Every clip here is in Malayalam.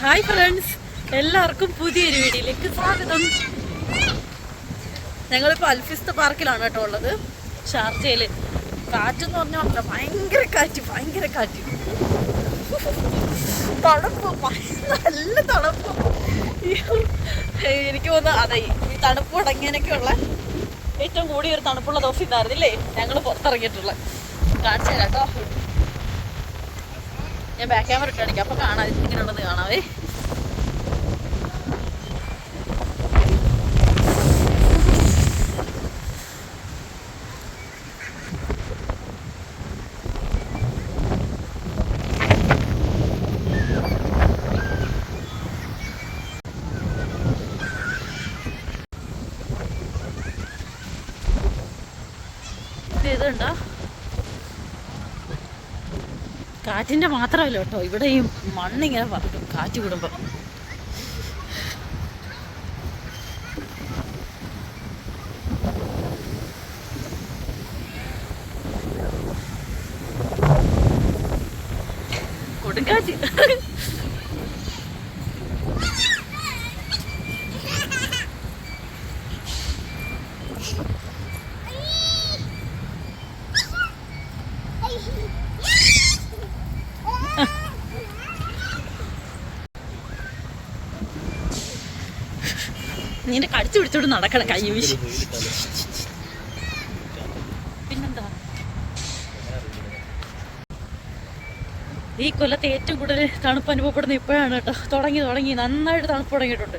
ഹായ് ഫ്രണ്ട്സ് എല്ലാവർക്കും പുതിയൊരു വീഡിയോയിലേക്ക് സ്വാഗതം. ഞങ്ങളിപ്പോൾ അൽഫിസ്ത പാർക്കിലാണ് കേട്ടോ ഉള്ളത്. ഷാർജയിൽ കാറ്റെന്ന് പറഞ്ഞാൽ ഭയങ്കര കാറ്റ് ഭയങ്കര കാറ്റ്. തണുപ്പ് നല്ല തണുപ്പ്. എനിക്ക് തോന്നുന്നു അതെ ഈ തണുപ്പ് തുടങ്ങിയതിനൊക്കെയുള്ള ഏറ്റവും കൂടിയൊരു തണുപ്പുള്ള ദിവസം ഇതായിരുന്നില്ലേ? ഞങ്ങൾ പുറത്തിറങ്ങിയിട്ടുള്ളത്. കാണിച്ചു തരാം കേട്ടോ. ഞാൻ ബാക്ക് ക്യാമറ ഇട്ട് കാണിക്കാം. അപ്പൊ കാണാം. ഇങ്ങനെയുള്ളത് കാണാവേ. ഇത് ഇതുണ്ടോ? കാറ്റിന്റെ മാത്രമല്ല കേട്ടോ ഇവിടെ ഈ മണ്ണിങ്ങനെ പറക്കും കാറ്റ് വിടുമ്പോ കൊടുങ്കാറ്റ് നിന്റെ കടിച്ചു പിടിച്ചോണ്ട് നടക്കണ കൈ വീശി. പിന്നെന്താ? ഈ കൊല്ലത്ത് ഏറ്റവും കൂടുതൽ തണുപ്പ് അനുഭവപ്പെടുന്ന ഇപ്പോഴാണ് കേട്ടോ. തുടങ്ങി തുടങ്ങി. നന്നായിട്ട് തണുപ്പ് തുടങ്ങിയിട്ടുണ്ട്.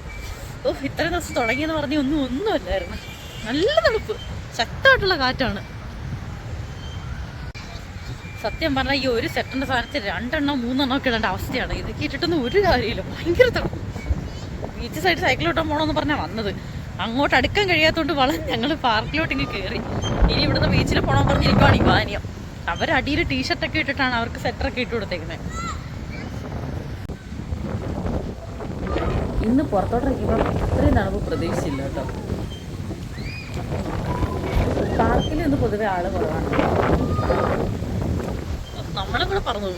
ഓ ഇത്രയും ദിവസം തുടങ്ങിയെന്ന് പറഞ്ഞ ഒന്നും ഒന്നും ഒന്നുമല്ലായിരുന്നു നല്ല തണുപ്പ്. ശക്തമായിട്ടുള്ള കാറ്റാണ്. സത്യം പറഞ്ഞാൽ ഈ ഒരു സെറ്റിന്റെ സ്ഥാനത്ത് രണ്ടെണ്ണം മൂന്നെണ്ണം ഒക്കെ ഇടേണ്ട അവസ്ഥയാണ്. ഇതൊക്കെ ഇട്ടിട്ടൊന്നും ഒരു കാര്യമില്ല ഭയങ്കര തണുപ്പ്. ബീച്ച് സൈഡ് സൈക്കിൾ ഓട്ടാൻ പോകണമെന്ന് പറഞ്ഞാൽ വന്നത്. അങ്ങോട്ട് അടുക്കാൻ കഴിയാത്തതുകൊണ്ട് വളരെ ഞങ്ങൾ പാർക്കിലോട്ട് ഇങ്ങനെ കയറി ഇനി ഇവിടുന്ന് ബീച്ചിൽ പോകണം പറഞ്ഞിരിക്കുവാണ് അവർ അടിയിൽ ടീഷർട്ടൊക്കെ ഇട്ടിട്ടാണ് അവർക്ക് സെറ്ററൊക്കെ ഇട്ട് കൊടുത്തേക്കുന്നത് ഇന്ന് പുറത്തോട്ടിറങ്ങിയപ്പോൾ ഇത്രയും തണുപ്പ് പ്രതീക്ഷിച്ചില്ല കേട്ടോ. പാർക്കിൽ ഇന്ന് പൊതുവെ ആൾ കുറവാണ്. നമ്മളെ കൂടെ പറഞ്ഞു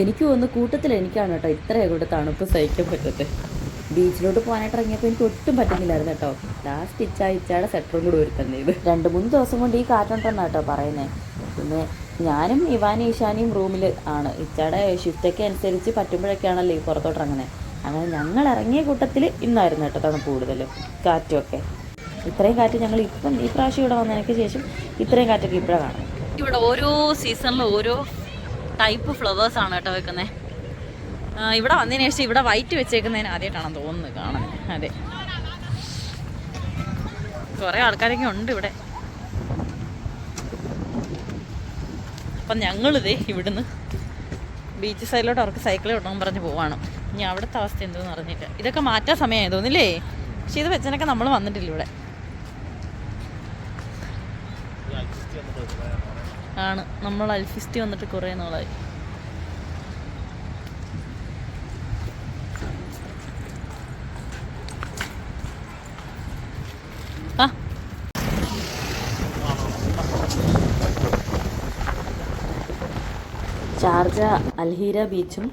എനിക്ക് തോന്നുന്നു കൂട്ടത്തിൽ എനിക്കാണ് കേട്ടോ ഇത്രയും കൂടെ തണുപ്പ് സഹിക്കാൻ പറ്റത്തെ. ബീച്ചിലോട്ട് പോകാനായിട്ട് ഇറങ്ങിയപ്പോൾ എനിക്ക് ഒട്ടും പറ്റുന്നില്ലായിരുന്നു കേട്ടോ. ലാസ്റ്റ് ഇച്ച ഇച്ചയുടെ സെറ്ററും കൂടെ ഒരു തന്നെ ഇത്. രണ്ട് മൂന്ന് ദിവസം കൊണ്ട് ഈ കാറ്റുണ്ടെന്നാണ് കേട്ടോ പറയുന്നത് പിന്നെ ഞാനും ഇവാനും ഈശാനിയും റൂമിൽ ആണ്. ഇച്ചയുടെ ഷിഫ്റ്റൊക്കെ അനുസരിച്ച് പറ്റുമ്പോഴൊക്കെയാണല്ലോ ഈ പുറത്തോട്ട് ഇറങ്ങുന്നത് അങ്ങനെ ഞങ്ങൾ ഇറങ്ങിയ കൂട്ടത്തിൽ ഇന്നായിരുന്നു കേട്ടോ തണുപ്പ് കൂടുതൽ കാറ്റുമൊക്കെ ഇത്രയും കാറ്റ് ഞങ്ങൾ ഇപ്പം ഈ പ്രാവശ്യം ഇവിടെ വന്നതിനൊക്കെ ശേഷം ഇത്രയും കാറ്റൊക്കെ ഇപ്പോഴാണ് ഇവിടെ ഓരോ സീസണിലും ഓരോ ടൈപ്പ് ഫ്ലവേഴ്സ് ആണ് കേട്ടോ വെക്കുന്നത് ഇവിടെ വന്നതിന് ശേഷം ഇവിടെ വൈറ്റ് വെച്ചേക്കുന്നതിന് ആദ്യമായിട്ടാണ് തോന്നുന്നത് കാണാൻ. അതെ. കുറേ ആൾക്കാരൊക്കെ ഉണ്ട് ഇവിടെ. അപ്പം ഞങ്ങളിതേ ഇവിടുന്ന് ബീച്ച് സൈഡിലോട്ട് അവർക്ക് സൈക്കിൾ വിടണം പറഞ്ഞ് പോവാണ്. ഇനി അവിടുത്തെ അവസ്ഥ എന്തെന്ന് അറിഞ്ഞില്ല ഇതൊക്കെ മാറ്റാൻ സമയമായി തോന്നില്ലേ പക്ഷെ ഇത് വെച്ചതിനൊക്കെ നമ്മൾ വന്നിട്ടില്ല ഇവിടെ. ആണ്. നമ്മൾ അൽഫിസ്റ്റി വന്നിട്ട് കുറേ നാളായി. ചാർജ അൽഹീര ബീച്ചും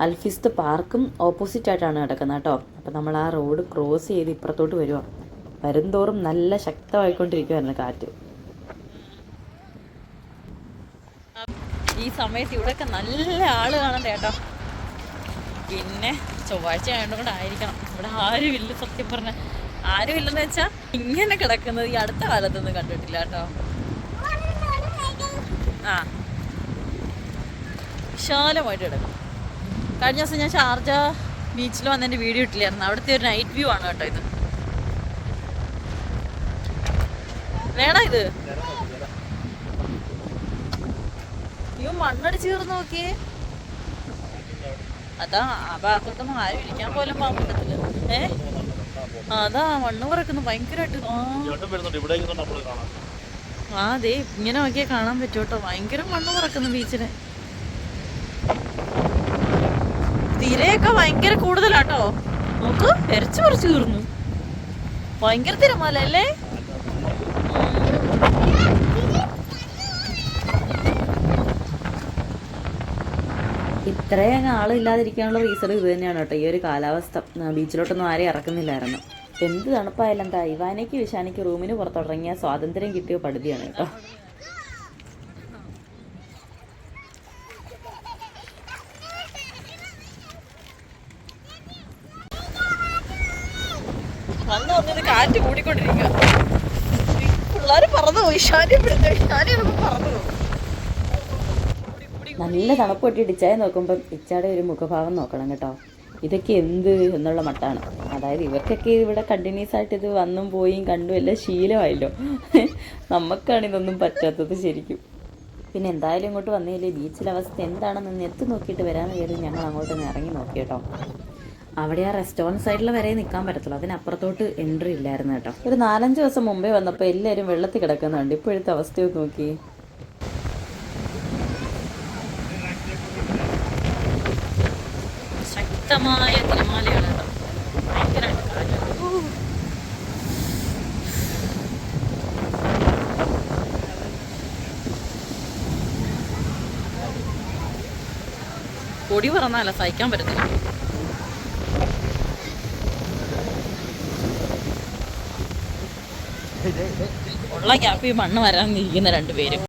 അൽഫിസ്ത് പാർക്കും ഓപ്പോസിറ്റ് ആയിട്ടാണ് കിടക്കുന്നത് കേട്ടോ. അപ്പം നമ്മൾ ആ റോഡ് ക്രോസ് ചെയ്ത് ഇപ്പുറത്തോട്ട് വരുവാ. വരുംതോറും നല്ല ശക്തമായിക്കൊണ്ടിരിക്കുവായിരുന്നു കാറ്റ്. ഈ സമയത്ത് ഇവിടെയൊക്കെ നല്ല ആൾ കാണണ്ട കേട്ടോ. പിന്നെ ചൊവ്വാഴ്ച ആയതുകൊണ്ട് ആയിരിക്കണം. ഇവിടെ ആരുമില്ല സത്യം പറഞ്ഞ. ആരുമില്ലെന്ന് വെച്ചാൽ ഇങ്ങനെ കിടക്കുന്നത് ഈ അടുത്ത കാലത്തൊന്നും കണ്ടിട്ടില്ല കേട്ടോ. ആ. വിശാലമായിട്ട് കിടക്കും. കഴിഞ്ഞ ദിവസം ഞാൻ ഷാർജ ബീച്ചിൽ വന്നതിന്റെ വീഡിയോ ഇട്ടില്ലായിരുന്നു. അവിടുത്തെ ഒരു നൈറ്റ് വ്യൂ ആണ് കേട്ടോ ഇത്. വേണോ ഇത്? മണ്ണടിച്ച് കയറി നോക്കിയേ. അതാ ആ ഭാഗത്തൊന്നും ആരും ഇരിക്കാൻ പോലും പോകാൻ പറ്റത്തില്ല ഏ? അതാ മണ്ണ് പറക്കുന്നു ഭയങ്കരമായിട്ട്. ആ. അതെ ഇങ്ങനെ നോക്കിയാൽ കാണാൻ പറ്റും കേട്ടോ. ഭയങ്കര മണ്ണ് പറക്കുന്നു ബീച്ചിന്. തിരയൊക്കെ ഭയങ്കര കൂടുതലാട്ടോ. നോക്ക് എരച്ചു കുറച്ച് തീർന്നു ഭയങ്കര തിരമാല അല്ലേ ഇത്രയും ആളില്ലാതിരിക്കാനുള്ള റീസൺ ഇത് തന്നെയാണ് കേട്ടോ. ഈ ഒരു കാലാവസ്ഥ. ബീച്ചിലോട്ടൊന്നും ആരെയും ഇറക്കുന്നില്ലായിരുന്നു. എന്ത് തണുപ്പായാലും എന്താ ഇവാനയ്ക്ക് വിശാനയ്ക്ക് റൂമിന് പുറത്തുടങ്ങിയ സ്വാതന്ത്ര്യം കിട്ടിയ പടുതിയാണ് കേട്ടോ. കാറ്റ് കൂടിക്കൊണ്ടിരിക്കുക പിള്ളേർ പറന്നു പോയി. ഷാനി പിടിച്ചു ഷാനി പറഞ്ഞു പറന്നു പോകും നല്ല തണുപ്പ് പൊട്ടിയിട്ട് ഇച്ചായ നോക്കുമ്പം ഇച്ചാടെ ഒരു മുഖഭാവം നോക്കണം കേട്ടോ. ഇതൊക്കെ എന്ത് എന്നുള്ള മട്ടാണ്. അതായത് ഇവർക്കൊക്കെ ഇവിടെ കണ്ടിന്യൂസ് ആയിട്ട് ഇത് വന്നും പോയും കണ്ടും എല്ലാം ശീലമായല്ലോ. നമുക്കാണ് ഇതൊന്നും പറ്റാത്തത് ശരിക്കും. പിന്നെ എന്തായാലും ഇങ്ങോട്ട് വന്നില്ലേ ബീച്ചിലെ അവസ്ഥ എന്താണെന്ന് എത്തി നോക്കിയിട്ട് വരാമെന്ന് കരുതി ഞങ്ങൾ അങ്ങോട്ട് ഒന്ന് ഇറങ്ങി നോക്കി കേട്ടോ. അവിടെ ആ റെസ്റ്റോറന്റ് സൈഡിൽ വരെ നിൽക്കാൻ പറ്റത്തുള്ളൂ. അതിനപ്പുറത്തോട്ട് എൻട്രി ഇല്ലായിരുന്നു കേട്ടോ. ഒരു നാലഞ്ച് ദിവസം മുമ്പേ വന്നപ്പോൾ എല്ലാവരും വെള്ളത്തിൽ കിടക്കുന്നുണ്ട്. ഇപ്പോഴത്തെ അവസ്ഥയൊന്ന് നോക്കി. ശക്തമായ തിരമാലയാണ്. ഭയങ്കരമായിട്ട് കാറ്റ്. പൊടി പറന്നാല? സഹിക്കാൻ പറ്റത്തില്ല. ഉള്ള ഗ്യാപ്പിൽ മണ്ണ് വരാൻ നിൽക്കുന്ന രണ്ടുപേരും.